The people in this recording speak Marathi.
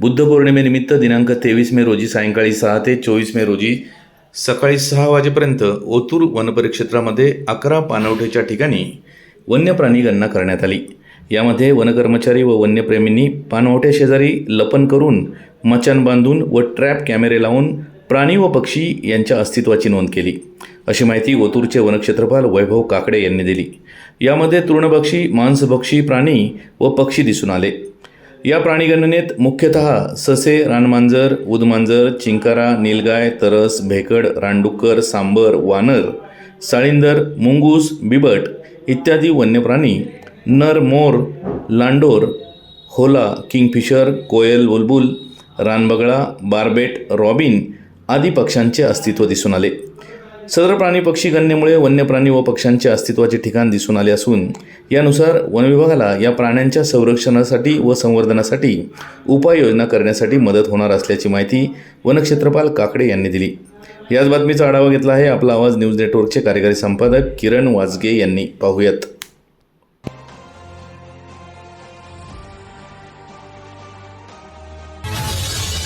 बुद्ध पौर्णिमेनिमित्त दिनांक तेवीस मे रोजी सायंकाळी सहा ते चोवीस मे रोजी सकाळी सहा वाजेपर्यंत ओतूर वनपरिक्षेत्रामध्ये अकरा पानवठेच्या ठिकाणी वन्यप्राणी गणना करण्यात आली. यामध्ये वनकर्मचारी व वन्यप्रेमींनी पानवठे शेजारी लपन करून मचान बांधून व ट्रॅप कॅमेरे लावून प्राणी व पक्षी यांच्या अस्तित्वाची नोंद केली. अशी माहिती ओतूरचे वनक्षेत्रपाल वैभव काकडे यांनी दिली. यामध्ये तृणभक्षी मांसभक्षी प्राणी व पक्षी दिसून आले. या प्राणीगणनेत मुख्यतः ससे रानमांजर उदमांजर चिंकारा नीलगाय तरस भेकड रानडुक्कर सांबर वानर साळिंदर मुंगूस बिबट इत्यादी वन्यप्राणी नर मोर लांडोर होला किंगफिशर कोयल बुलबुल रानबगळा बारबेट रॉबिन आदी पक्ष्यांचे अस्तित्व दिसून आले. सदर प्राणी पक्षी गणनेमुळे वन्यप्राणी व पक्ष्यांचे अस्तित्वाचे ठिकाण दिसून आले असून यानुसार वनविभागाला या प्राण्यांच्या संरक्षणासाठी व संवर्धनासाठी उपाययोजना करण्यासाठी मदत होणार असल्याची माहिती वनक्षेत्रपाल काकडे यांनी दिली. याच बातमीचा आढावा घेतला आहे आपला आवाज न्यूज नेटवर्कचे कार्यकारी संपादक किरण वाजगे यांनी. पाहूयात.